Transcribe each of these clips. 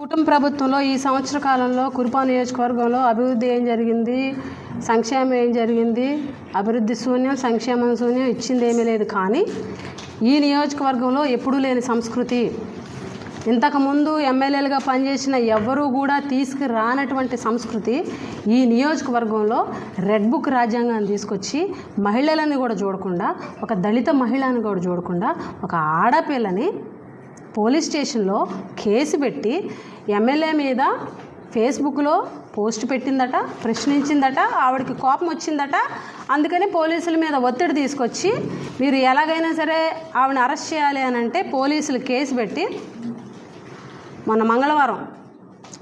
కుటుంబ ప్రభుత్వంలో ఈ సంవత్సర కాలంలో కురుపా నియోజకవర్గంలో అభివృద్ధి ఏం జరిగింది? సంక్షేమం ఏం జరిగింది? అభివృద్ధి శూన్యం సంక్షేమం శూన్యం ఇచ్చింది ఏమీ లేదు. కానీ ఈ నియోజకవర్గంలో ఎప్పుడూ లేని సంస్కృతి. ఇంతకుముందు ఎమ్మెల్యేలుగా పనిచేసిన ఎవ్వరూ కూడా తీసుకురానటువంటి సంస్కృతి ఈ నియోజకవర్గంలో రెడ్ బుక్ రాజ్యాంగాన్ని తీసుకొచ్చి మహిళలను కూడా చూడకుండా ఒక దళిత మహిళను కూడా చూడకుండా ఒక ఆడపిల్లని పోలీస్ స్టేషన్లో కేసు పెట్టి ఎమ్మెల్యే మీద ఫేస్బుక్లో పోస్ట్ పెట్టిందట ప్రశ్నించిందట ఆవిడకి కోపం వచ్చిందట. అందుకని పోలీసుల మీద ఒత్తిడి తీసుకొచ్చి మీరు ఎలాగైనా సరే ఆవిడని అరెస్ట్ చేయాలి అని అంటే పోలీసులు కేసు పెట్టి మొన్న మంగళవారం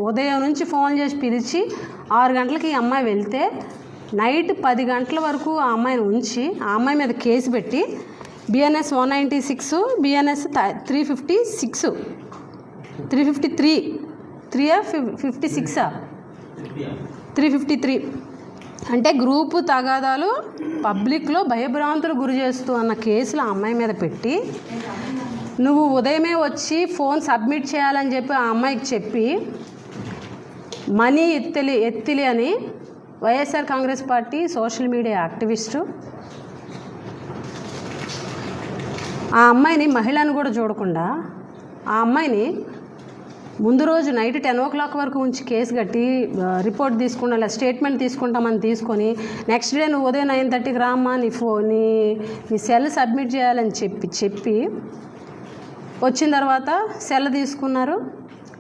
ఉదయం నుంచి ఫోన్ చేసి పిలిచి ఆరు గంటలకి ఈ అమ్మాయి వెళ్తే నైట్ పది గంటల వరకు ఆ అమ్మాయిని ఉంచి ఆ అమ్మాయి మీద కేసు పెట్టి BNS one ninety six BNS three fifty six three fifty three త్రీయా fifty సిక్సా త్రీ ఫిఫ్టీ త్రీ అంటే గ్రూపు తగాదాలు పబ్లిక్లో భయభ్రాంతులు గురి చేస్తూ అన్న కేసులు ఆ అమ్మాయి మీద పెట్టి నువ్వు ఉదయమే వచ్చి ఫోన్ సబ్మిట్ చేయాలని చెప్పి ఆ అమ్మాయికి చెప్పి మనీ ఎత్తిలి ఎత్తిలి అని YSR Congress party social media activist ఆ అమ్మాయిని మహిళను కూడా చూడకుండా ఆ అమ్మాయిని ముందు రోజు నైట్ టెన్ ఓ క్లాక్ వరకు ఉంచి కేసు కట్టి రిపోర్ట్ తీసుకుంటా లేదా స్టేట్మెంట్ తీసుకుంటామని తీసుకొని నెక్స్ట్ డే నువ్వు ఉదయం నైన్ థర్టీకి రామ్మా నీ ఫో నీ నీ సెల్ సబ్మిట్ చేయాలని చెప్పి చెప్పి వచ్చిన తర్వాత సెల్ తీసుకున్నారు.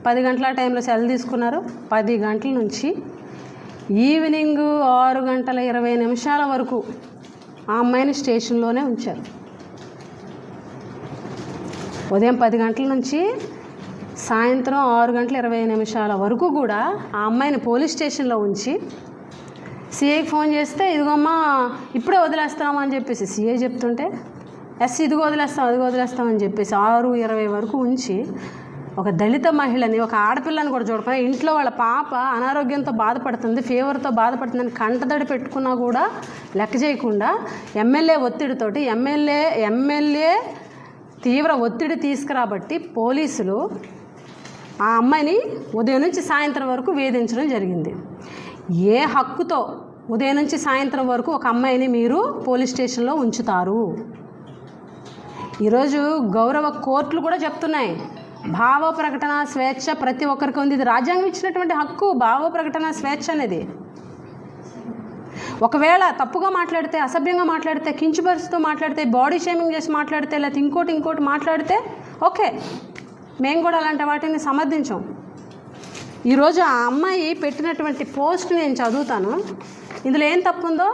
పది గంటల టైంలో సెల్ తీసుకున్నారు. పది గంటల నుంచి ఈవినింగ్ ఆరు గంటల ఇరవై నిమిషాల వరకు ఆ అమ్మాయిని స్టేషన్లోనే ఉంచారు. ఉదయం పది గంటల నుంచి సాయంత్రం ఆరు గంటల ఇరవై నిమిషాల వరకు కూడా ఆ అమ్మాయిని పోలీస్ స్టేషన్లో ఉంచి సిఐకి ఫోన్ చేస్తే ఇదిగోమ్మా ఇప్పుడే వదిలేస్తామా అని చెప్పేసి సిఐ చెప్తుంటే ఎస్ ఇదిగో వదిలేస్తాం అదిగో వదిలేస్తామని చెప్పేసి ఆరు ఇరవై వరకు ఉంచి ఒక దళిత మహిళని ఒక ఆడపిల్లని కూడా చూడకుండా ఇంట్లో వాళ్ళ పాప అనారోగ్యంతో బాధపడుతుంది ఫీవర్తో బాధపడుతుందని కంటదడి పెట్టుకున్నా కూడా లెక్క చేయకుండా ఎమ్మెల్యే ఒత్తిడితోటి ఎమ్మెల్యే ఎమ్మెల్యే తీవ్ర ఒత్తిడి తీసుకురాబట్టి పోలీసులు ఆ అమ్మాయిని ఉదయం నుంచి సాయంత్రం వరకు వేధించడం జరిగింది. ఏ హక్కుతో ఉదయం నుంచి సాయంత్రం వరకు ఒక అమ్మాయిని మీరు పోలీస్ స్టేషన్లో ఉంచుతారు? ఈరోజు గౌరవ కోర్టులు కూడా చెప్తున్నాయి. భావ ప్రకటన స్వేచ్ఛ ప్రతి ఒక్కరికి ఉంది. ఇది రాజ్యాంగం ఇచ్చినటువంటి హక్కు. భావ ప్రకటన స్వేచ్ఛ అనేది. ఒకవేళ తప్పుగా మాట్లాడితే అసభ్యంగా మాట్లాడితే కించుపరుస్తూ మాట్లాడితే బాడీ షేమింగ్ చేసి మాట్లాడితే లేకపోతే ఇంకోటి ఇంకోటి మాట్లాడితే ఓకే. మేము కూడా అలాంటి వాటిని సమర్థించాం. ఈరోజు ఆ అమ్మాయి పెట్టినటువంటి పోస్ట్ నేను చదువుతాను. ఇందులో ఏం తప్పుందో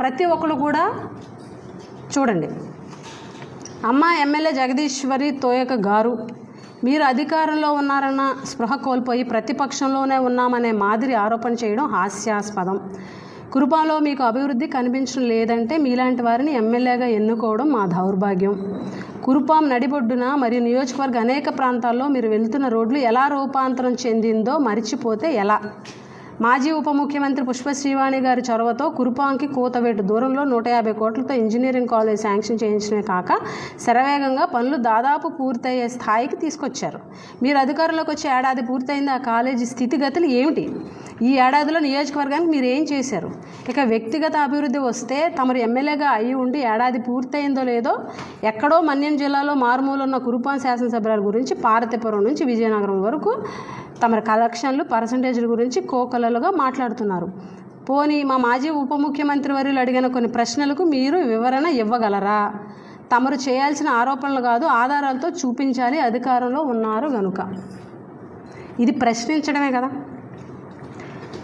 ప్రతి ఒక్కరు కూడా చూడండి. అమ్మ ఎమ్మెల్యే జగదీశ్వరి తోయక గారు మీరు అధికారంలో ఉన్నారన్న స్పృహ కోల్పోయి ప్రతిపక్షంలోనే ఉన్నామనే మాదిరి ఆరోపణ చేయడం హాస్యాస్పదం. కురుపాలో మీకు అభివృద్ధి కనిపించడం లేదంటే మీలాంటి వారిని ఎమ్మెల్యేగా ఎన్నుకోవడం మా దౌర్భాగ్యం. కురుపాం నడిబొడ్డున మరియు నియోజకవర్గ అనేక ప్రాంతాల్లో మీరు వెళ్తున్న రోడ్లు ఎలా రూపాంతరం చెందిందో మరిచిపోతే ఎలా? మాజీ ఉప ముఖ్యమంత్రి పుష్ప శ్రీవాణి గారి చొరవతో కురుపాంకి కూతవేటు దూరంలో నూట యాభై కోట్లతో ఇంజనీరింగ్ కాలేజ్ శాంక్షన్ చేయించడమే కాక శరవేగంగా పనులు దాదాపు పూర్తయ్యే స్థాయికి తీసుకొచ్చారు. మీరు అధికారంలోకి వచ్చే ఏడాది పూర్తయింది ఆ కాలేజీ స్థితిగతులు ఏమిటి? ఈ ఏడాదిలో నియోజకవర్గానికి మీరు ఏం చేశారు? ఇక వ్యక్తిగత అభివృద్ధి వస్తే తమరు ఎమ్మెల్యేగా అయి ఉండి ఏడాది పూర్తయిందో లేదో ఎక్కడో మన్యం జిల్లాలో మారుమూలున్న కురుపాన్ శాసనసభ్యుల గురించి పార్వతీపురం నుంచి విజయనగరం వరకు తమ కలెక్షన్లు పర్సంటేజ్ల గురించి కోకలలుగా మాట్లాడుతున్నారు. పోనీ మా మాజీ ఉప ముఖ్యమంత్రి వర్యులు అడిగిన కొన్ని ప్రశ్నలకు మీరు వివరణ ఇవ్వగలరా? తమరు చేయాల్సిన ఆరోపణలు కాదు ఆధారాలతో చూపించాలి అధికారంలో ఉన్నారు గనుక. ఇది ప్రశ్నించడమే కదా.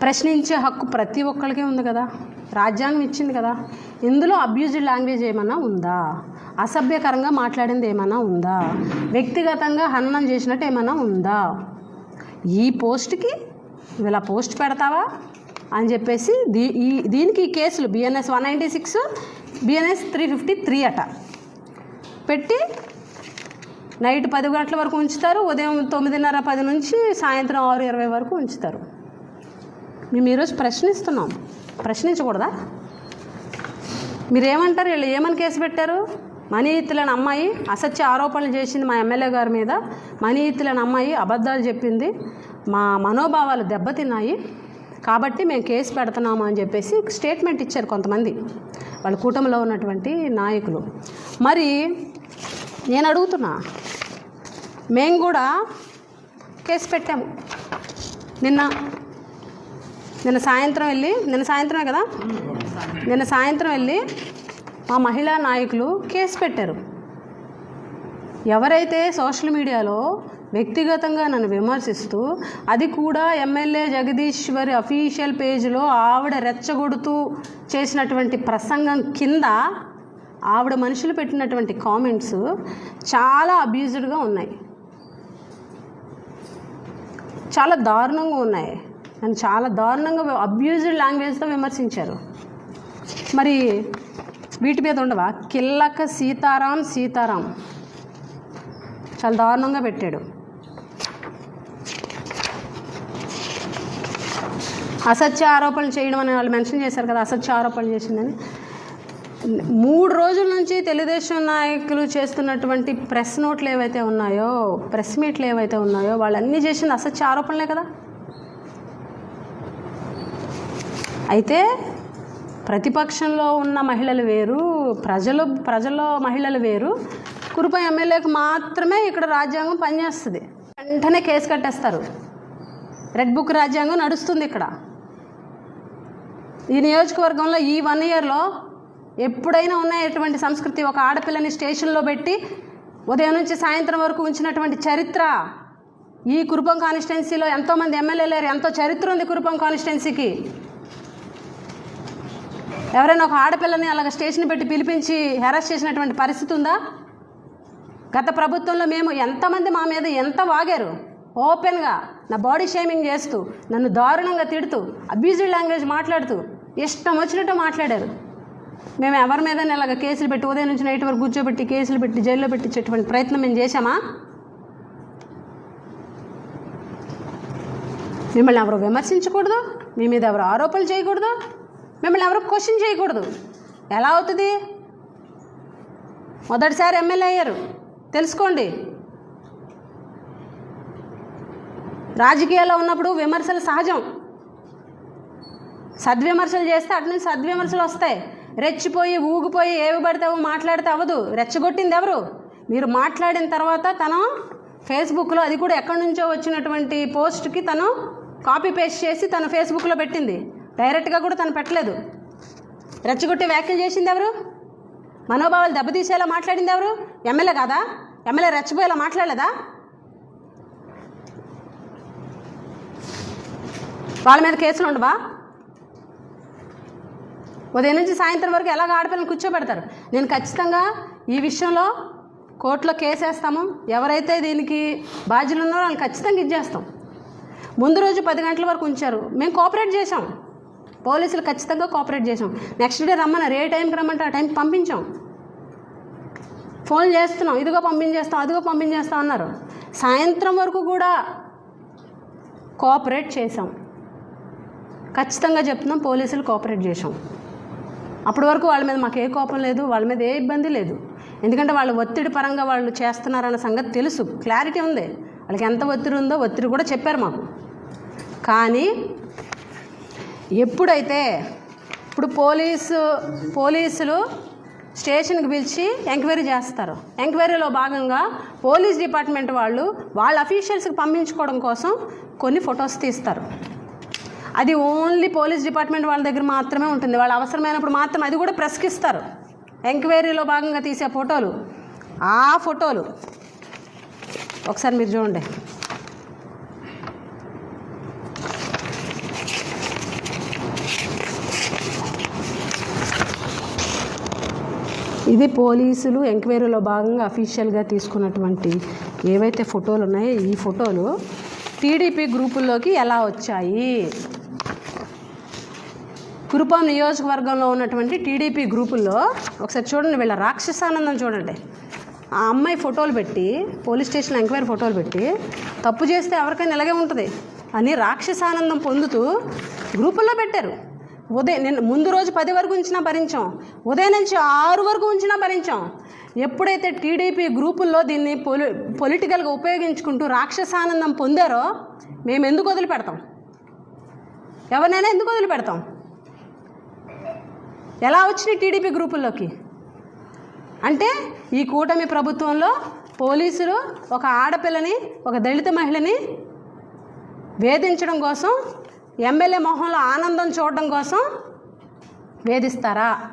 ప్రశ్నించే హక్కు ప్రతి ఒక్కరికి ఉంది కదా. రాజ్యాంగం ఇచ్చింది కదా. ఇందులో అబ్యూజ్డ్ లాంగ్వేజ్ ఏమన్నా ఉందా? అసభ్యకరంగా మాట్లాడింది ఏమన్నా ఉందా? వ్యక్తిగతంగా హననం చేసినట్టు ఏమన్నా ఉందా? ఈ పోస్ట్కి ఇలా పోస్ట్ పెడతావా అని చెప్పేసి దీ ఈ దీనికి ఈ కేసులు BNS one ninety six BNS three fifty three అట. పెట్టి నైట్ పది గంటల వరకు ఉంచుతారు ఉదయం తొమ్మిదిన్నర పది నుంచి సాయంత్రం ఆరు ఇరవై వరకు ఉంచుతారు. మేము ఈరోజు ప్రశ్నిస్తున్నాం. ప్రశ్నించకూడదా? మీరేమంటారు? వీళ్ళు ఏమని కేసు పెట్టారు? మనీ అమ్మాయి అసత్య ఆరోపణలు చేసింది మా ఎమ్మెల్యే గారి మీద. మనీ ఇత్తులని అమ్మాయి అబద్ధాలు చెప్పింది. మా మనోభావాలు దెబ్బతిన్నాయి. కాబట్టి మేము కేసు పెడుతున్నాము అని చెప్పేసి స్టేట్మెంట్ ఇచ్చారు కొంతమంది. వాళ్ళ కూటమిలో ఉన్నటువంటి నాయకులు. మరి నేను అడుగుతున్నా మేము కూడా కేసు పెట్టాము. నిన్న నిన్న సాయంత్రం వెళ్ళి నిన్న సాయంత్రమే కదా? నిన్న సాయంత్రం వెళ్ళి మా మహిళా నాయకులు కేసు పెట్టారు. ఎవరైతే సోషల్ మీడియాలో వ్యక్తిగతంగా నన్ను విమర్శిస్తూ అది కూడా ఎమ్మెల్యే జగదీశ్వరి అఫీషియల్ పేజ్లో ఆవిడ రెచ్చగొడుతూ చేసినటువంటి ప్రసంగం కింద ఆవిడ మనుషులు పెట్టినటువంటి కామెంట్స్ చాలా అబ్యూజ్డ్గా ఉన్నాయి. చాలా దారుణంగా ఉన్నాయి. నన్ను చాలా దారుణంగా అబ్యూజ్డ్ లాంగ్వేజ్తో విమర్శించారు. మరి వీటి మీద ఉండవా? కిల్లక సీతారాం సీతారాం. చాలా దారుణంగా పెట్టాడు. అసత్య ఆరోపణలు చేయడం అని వాళ్ళు మెన్షన్ చేశారు కదా అసత్య ఆరోపణలు చేసిందని. మూడు రోజుల నుంచి తెలుగుదేశం నాయకులు చేస్తున్నటువంటి ప్రెస్ నోట్లు ఏవైతే ఉన్నాయో ప్రెస్ మీట్లు ఏవైతే ఉన్నాయో వాళ్ళన్నీ చేసింది అసత్య ఆరోపణలే కదా. అయితే ప్రతిపక్షంలో ఉన్న మహిళలు వేరు ప్రజలు ప్రజల్లో మహిళలు వేరు. కురుప ఎమ్మెల్యేకి మాత్రమే ఇక్కడ రాజ్యాంగం పనిచేస్తుంది. వెంటనే కేసు కట్టేస్తారు. రెడ్ బుక్ రాజ్యాంగం నడుస్తుంది ఇక్కడ. ఈ నియోజకవర్గంలో ఈ వన్ ఇయర్లో ఎప్పుడైనా ఉన్నటువంటి సంస్కృతి? ఒక ఆడపిల్లని స్టేషన్లో పెట్టి ఉదయం నుంచి సాయంత్రం వరకు ఉంచినటువంటి చరిత్ర. ఈ కురుపం కాన్స్టిట్యున్సీలో ఎంతోమంది ఎమ్మెల్యేలు ఎంతో చరిత్ర ఉంది కురుపం కాన్స్టిట్యున్సీకి ఎవరైనా ఒక ఆడపిల్లని అలాగ స్టేషన్ పెట్టి పిలిపించి హెరాస్ చేసినటువంటి పరిస్థితి ఉందా? గత ప్రభుత్వంలో మేము ఎంతమంది మా మీద ఎంత వాగారు? ఓపెన్గా నా బాడీ షేమింగ్ చేస్తూ నన్ను దారుణంగా తిడుతూ అబ్యూజివ్ లాంగ్వేజ్ మాట్లాడుతూ ఇష్టం వచ్చినట్టు మాట్లాడారు. మేము ఎవరి మీద ఇలాగ కేసులు పెట్టి ఉదయం నుంచి నైట్ వరకు కూర్చోబెట్టి కేసులు పెట్టి జైల్లో పెట్టించేటువంటి ప్రయత్నం మేము చేశామా? మిమ్మల్ని ఎవరు విమర్శించకూడదు? మీ మీద ఎవరు ఆరోపణలు చేయకూడదు? మిమ్మల్ని ఎవరు క్వశ్చన్ చేయకూడదు. ఎలా అవుతుంది? మొదటిసారి ఎమ్మెల్యే అయ్యారు. తెలుసుకోండి. రాజకీయాల్లో ఉన్నప్పుడు విమర్శలు సహజం. సద్విమర్శలు చేస్తే అటు నుంచి సద్విమర్శలు వస్తాయి. రెచ్చిపోయి ఊగిపోయి ఏవి పడితేవో మాట్లాడితే అవ్వదు. రెచ్చగొట్టింది ఎవరు? మీరు మాట్లాడిన తర్వాత తను ఫేస్బుక్లో అది కూడా ఎక్కడి నుంచో వచ్చినటువంటి పోస్ట్కి తను కాపీ పేస్ట్ చేసి తను ఫేస్బుక్లో పెట్టింది. డైరెక్ట్గా కూడా తను పెట్టలేదు. రెచ్చగొట్టి వ్యాఖ్యలు చేసింది ఎవరు? మనోభావాలు దెబ్బతీసేలా మాట్లాడింది ఎవరు? ఎమ్మెల్యే కాదా? ఎమ్మెల్యే రెచ్చిపోయేలా మాట్లాడలేదా? వాళ్ళ మీద కేసులు ఉండవా? ఉదయం నుంచి సాయంత్రం వరకు ఎలాగ ఆడపిల్లని కూర్చోబెడతారు? నేను ఖచ్చితంగా ఈ విషయంలో కోర్టులో కేసేస్తాము. ఎవరైతే దీనికి బాధ్యులు ఉన్నారో వాళ్ళని ఖచ్చితంగా ఇచ్చేస్తాం ముందు రోజు పది గంటల వరకు ఉంచారు. మేము కోఆపరేట్ చేసాం పోలీసులు ఖచ్చితంగా కోఆపరేట్ చేసాం నెక్స్ట్ డే రమ్మన్నారు. ఏ టైంకి రమ్మంటే ఆ టైంకి పంపించాం. ఫోన్ చేస్తున్నాం. ఇదిగో పంపించేస్తాం అదిగో పంపించేస్తాం అన్నారు. సాయంత్రం వరకు కూడా కోఆపరేట్ చేసాం ఖచ్చితంగా చెప్తున్నాం పోలీసులు కోఆపరేట్ చేసాం అప్పటి వరకు వాళ్ళ మీద మాకు ఏ కోపం లేదు వాళ్ళ మీద ఏ ఇబ్బంది లేదు. ఎందుకంటే వాళ్ళు ఒత్తిడి పరంగా వాళ్ళు చేస్తున్నారన్న సంగతి తెలుసు. క్లారిటీ ఉంది. వాళ్ళకి ఎంత ఒత్తిడి ఉందో ఒత్తిడి కూడా చెప్పారు మాకు. కానీ ఎప్పుడైతే ఇప్పుడు పోలీసు పోలీసులు స్టేషన్కి పిలిచి ఎంక్వైరీ చేస్తారు. ఎంక్వైరీలో భాగంగా పోలీస్ డిపార్ట్మెంట్ వాళ్ళు వాళ్ళ అఫీషియల్స్కి పంపించుకోవడం కోసం కొన్ని ఫొటోస్ తీస్తారు. అది ఓన్లీ పోలీస్ డిపార్ట్మెంట్ వాళ్ళ దగ్గర మాత్రమే ఉంటుంది. వాళ్ళు అవసరమైనప్పుడు మాత్రం అది కూడా ప్రెస్కి ఇస్తారు ఎంక్వైరీలో భాగంగా తీసే ఫోటోలు ఆ ఫోటోలు. ఒకసారి మీరు చూడండి. ఇది పోలీసులు ఎంక్వైరీలో భాగంగా అఫీషియల్గా తీసుకున్నటువంటి ఏవైతే ఫోటోలు ఉన్నాయో ఈ ఫోటోలు టీడీపీ గ్రూపుల్లోకి ఎలా వచ్చాయి? కురుపాం నియోజకవర్గంలో ఉన్నటువంటి టీడీపీ గ్రూపుల్లో ఒకసారి చూడండి వీళ్ళ రాక్షసానందం చూడండి. ఆ అమ్మాయి ఫోటోలు పెట్టి పోలీస్ స్టేషన్ ఎంక్వైరీ ఫోటోలు పెట్టి తప్పు చేస్తే ఎవరికైనా ఇలాగే ఉంటుంది అని రాక్షసానందం పొందుతూ గ్రూపుల్లో పెట్టారు. ఉదయం నిన్న ముందు రోజు పది వరకు ఉంచినా భరించాం. ఉదయం నుంచి ఆరు వరకు ఉంచినా భరించాం. ఎప్పుడైతే టీడీపీ గ్రూపుల్లో దీన్ని పొలి పొలిటికల్గా ఉపయోగించుకుంటూ రాక్షసానందం పొందారో మేము ఎందుకు వదిలిపెడతాం? ఎవరినైనా ఎందుకు వదిలిపెడతాం? ఎలా వచ్చినాయి టీడీపీ గ్రూపుల్లోకి? అంటే ఈ కూటమి ప్రభుత్వంలో పోలీసులు ఒక ఆడపిల్లని ఒక దళిత మహిళని వేధించడం కోసం ఎమ్మెల్యే మొహంలో ఆనందం చూడడం కోసం వేధిస్తారా?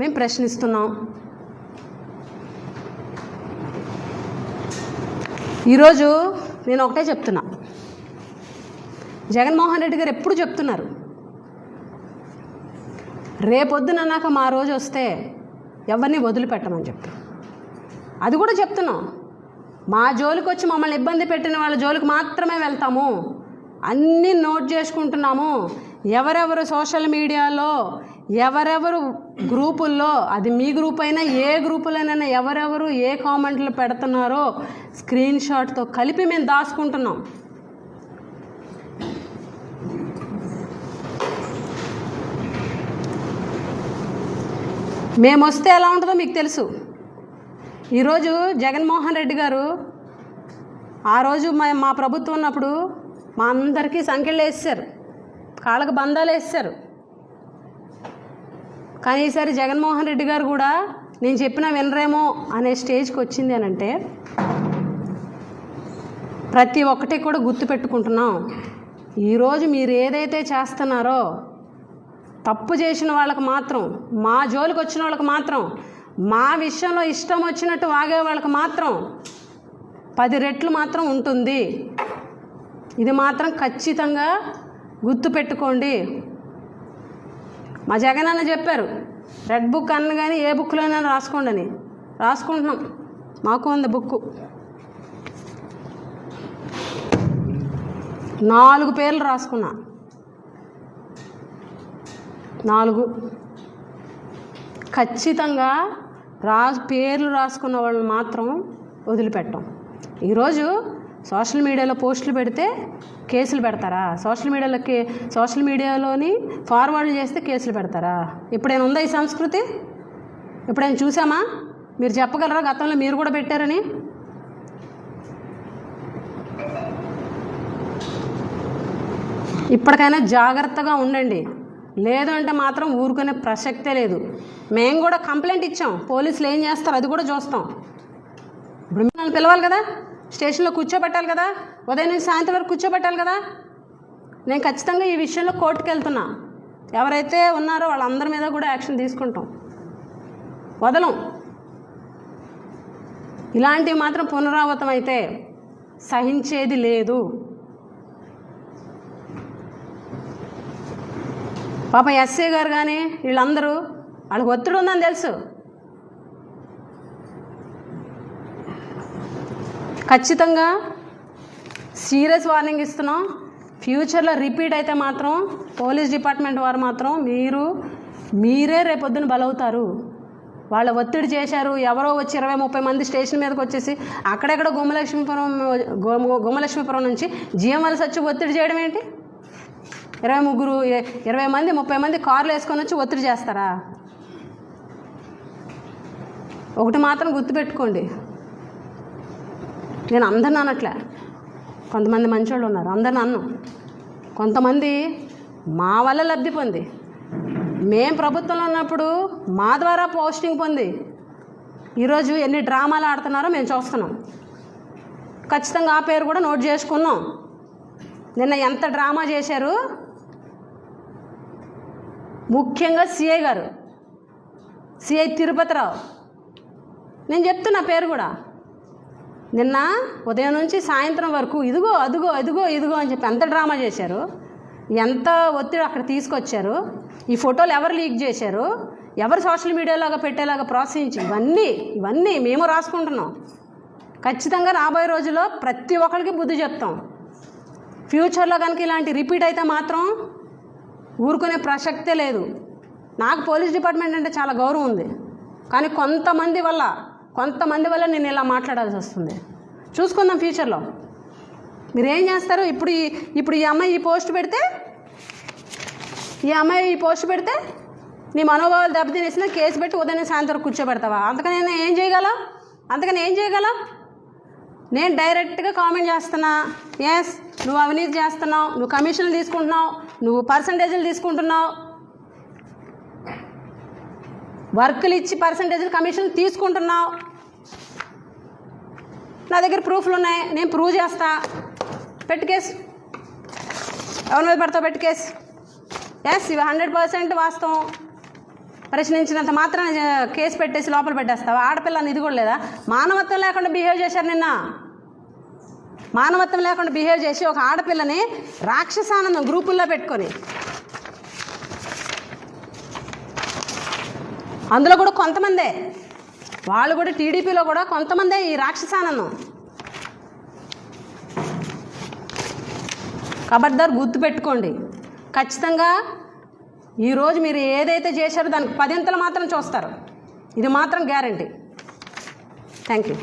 మేము ప్రశ్నిస్తున్నాం. ఈరోజు నేను ఒకటే చెప్తున్నా. జగన్మోహన్ రెడ్డి గారు ఎప్పుడు చెప్తున్నారు? రేపొద్దున నాకు మా రోజు వస్తే ఎవరిని వదిలిపెట్టమని చెప్పి. అది కూడా చెప్తున్నాం. మా జోలికి వచ్చి మమ్మల్ని ఇబ్బంది పెట్టిన వాళ్ళ జోలికి మాత్రమే వెళ్తాము. అన్నీ నోట్ చేసుకుంటున్నాము. ఎవరెవరు సోషల్ మీడియాలో ఎవరెవరు గ్రూపుల్లో అది మీ గ్రూప్ అయినా ఏ గ్రూపులైనా ఎవరెవరు ఏ కామెంట్లు పెడుతున్నారో స్క్రీన్ షాట్తో కలిపి మేము దాచుకుంటున్నాం. మేము వస్తే ఎలా ఉంటుందో మీకు తెలుసు. ఈరోజు జగన్మోహన్ రెడ్డి గారు ఆ రోజు మా మా ప్రభుత్వం ఉన్నప్పుడు మా అందరికీ సంఖ్యలు వేసారు కాళ్ళకు బంధాలు వేస్తారు. కానీ ఈసారి జగన్మోహన్ రెడ్డి గారు కూడా నేను చెప్పినా వినరేమో అనే స్టేజ్కి వచ్చింది అని అంటే ప్రతి ఒక్కటి కూడా గుర్తుపెట్టుకుంటున్నాం ఈరోజు మీరు ఏదైతే చేస్తున్నారో తప్పు చేసిన వాళ్ళకి మాత్రం మా జోలికి వచ్చిన వాళ్ళకి మాత్రం మా విషయంలో ఇష్టం వచ్చినట్టు వాగే వాళ్ళకి మాత్రం పది రెట్లు మాత్రం ఉంటుంది. ఇది మాత్రం ఖచ్చితంగా గుర్తుపెట్టుకోండి. మా జగన్ అన్న చెప్పారు రెడ్ బుక్ అన్న కానీ ఏ బుక్లోనైనా రాసుకోండి అని రాసుకుంటున్నాం. మాకు ఉంది బుక్ నాలుగు పేర్లు రాసుకున్నా. నాలుగు. ఖచ్చితంగా రా పేర్లు రాసుకున్న వాళ్ళని మాత్రం వదిలిపెట్టాం. ఈరోజు సోషల్ మీడియాలో పోస్టులు పెడితే కేసులు పెడతారా? సోషల్ మీడియాలోకి సోషల్ మీడియాలోని ఫార్వర్డ్ చేస్తే కేసులు పెడతారా? ఇప్పుడైనా ఉందా ఈ సంస్కృతి? ఇప్పుడైనా చూసామా? మీరు చెప్పగలరా? గతంలో మీరు కూడా పెట్టారని? ఇప్పటికైనా జాగ్రత్తగా ఉండండి. లేదు అంటే మాత్రం ఊరుకునే ప్రసక్తే లేదు. మేము కూడా కంప్లైంట్ ఇచ్చాం. పోలీసులు ఏం చేస్తారు? అది కూడా చూస్తాం. ఇప్పుడు మిమ్మల్ని పిలవాలి కదా? స్టేషన్లో కూర్చోబెట్టాలి కదా? ఉదయం నుంచి సాయంత్రం వరకు కూర్చోబెట్టాలి కదా? నేను ఖచ్చితంగా ఈ విషయంలో కోర్టుకు వెళ్తున్నా. ఎవరైతే ఉన్నారో వాళ్ళందరి మీద కూడా యాక్షన్ తీసుకుంటాం. వదలం. ఇలాంటివి మాత్రం పునరావృతం అయితే సహించేది లేదు. పాప ఎస్ఏ గారు కానీ వీళ్ళందరూ వాళ్ళకి ఒత్తిడి ఉందని తెలుసు. ఖచ్చితంగా సీరియస్ వార్నింగ్ ఇస్తున్నాం. ఫ్యూచర్లో రిపీట్ అయితే మాత్రం పోలీస్ డిపార్ట్మెంట్ వారు మాత్రం మీరు మీరే రేపొద్దున బలవుతారు. వాళ్ళు ఒత్తిడి చేశారు. ఎవరో వచ్చి ఇరవై ముప్పై మంది స్టేషన్ మీదకి వచ్చేసి అక్కడెక్కడ గుమ్మలక్ష్మీపురం గుమ్మలక్ష్మీపురం నుంచి జిఎం వలస వచ్చి ఒత్తిడి చేయడం ఏంటి? ఇరవై ముగ్గురు ఇరవై మంది ముప్పై మంది కార్లు వేసుకొని వచ్చి ఒత్తిడి చేస్తారా? ఒకటి మాత్రం గుర్తుపెట్టుకోండి. నేను అందరిని అనట్లే. కొంతమంది మంచోళ్ళు ఉన్నారు. అందరిని అన్ను. కొంతమంది మా వల్ల లబ్ధి పొంది. మేం ప్రభుత్వంలో ఉన్నప్పుడు మా ద్వారా పోస్టింగ్ పొంది. ఈరోజు ఎన్ని డ్రామాలు ఆడుతున్నారో మేము చూస్తున్నాం. ఖచ్చితంగా ఆ పేరు కూడా నోట్ చేసుకున్నాం. నిన్న ఎంత డ్రామా చేశారు? ముఖ్యంగా సిఐ గారు. సిఐ తిరుపతిరావు. నేను చెప్తున్నా పేరు కూడా. నిన్న ఉదయం నుంచి సాయంత్రం వరకు ఇదిగో అదిగో అదిగో ఇదిగో అని చెప్పి ఎంత డ్రామా చేశారు? ఎంత ఒత్తిడి అక్కడ తీసుకొచ్చారు? ఈ ఫోటోలు ఎవరు లీక్ చేశారు? ఎవరు సోషల్ మీడియాలాగా పెట్టేలాగా ప్రోత్సహించి ఇవన్నీ ఇవన్నీ మేము రాసుకుంటున్నాం. ఖచ్చితంగా రాబోయే రోజుల్లో ప్రతి ఒక్కరికి బుద్ధి చెప్తాం. ఫ్యూచర్లో కనుక ఇలాంటి రిపీట్ అయితే మాత్రం ఊరుకునే ప్రసక్తే లేదు. నాకు పోలీస్ డిపార్ట్మెంట్ అంటే చాలా గౌరవం ఉంది. కానీ కొంతమంది వల్ల కొంతమంది వల్ల నేను ఇలా మాట్లాడాల్సి వస్తుంది. చూసుకుందాం ఫ్యూచర్లో మీరు ఏం చేస్తారు? ఇప్పుడు ఈ ఇప్పుడు ఈ అమ్మాయి ఈ పోస్ట్ పెడితే ఈ అమ్మాయి ఈ పోస్ట్ పెడితే నీ మనోభావాలు దెబ్బతినేసిన కేసు పెట్టి ఉదయం సాయంత్రం కూర్చోబెడతావా? అంతకని నేను ఏం చేయగలం? అంతకని ఏం చేయగలం? నేను డైరెక్ట్గా కామెంట్ చేస్తున్నా. ఎస్ నువ్వు అవినీతి చేస్తున్నావు నువ్వు కమిషన్లు తీసుకుంటున్నావు నువ్వు పర్సంటేజీలు తీసుకుంటున్నావు. వర్కులు ఇచ్చి పర్సంటేజ్లు కమిషన్ తీసుకుంటున్నావు. నా దగ్గర ప్రూఫ్లు ఉన్నాయి నేను ప్రూవ్ చేస్తా. పెట్టు కేసు ఎవరి మీద పడతావు పెట్టు కేసు ఎస్ ఇవి హండ్రెడ్ పర్సెంట్ వాస్తవం. ప్రశ్నించినంత మాత్రం కేసు పెట్టేసి లోపల పెట్టేస్తావా? ఆడపిల్లని ఇది కూడా లేదా? మానవత్వం లేకుండా బిహేవ్ చేశారు నిన్న. మానవత్వం లేకుండా బిహేవ్ చేసి ఒక ఆడపిల్లని రాక్షసానందం గ్రూపుల్లో పెట్టుకొని అందులో కూడా కొంతమందే. వాళ్ళు కూడా టీడీపీలో కూడా కొంతమందే ఈ రాక్షసానందం ఖబర్దార్ గుర్తు పెట్టుకోండి. ఖచ్చితంగా ఈరోజు మీరు ఏదైతే చేశారో దానికి పదింతలు మాత్రం చూస్తారు. ఇది మాత్రం గ్యారంటీ. Thank you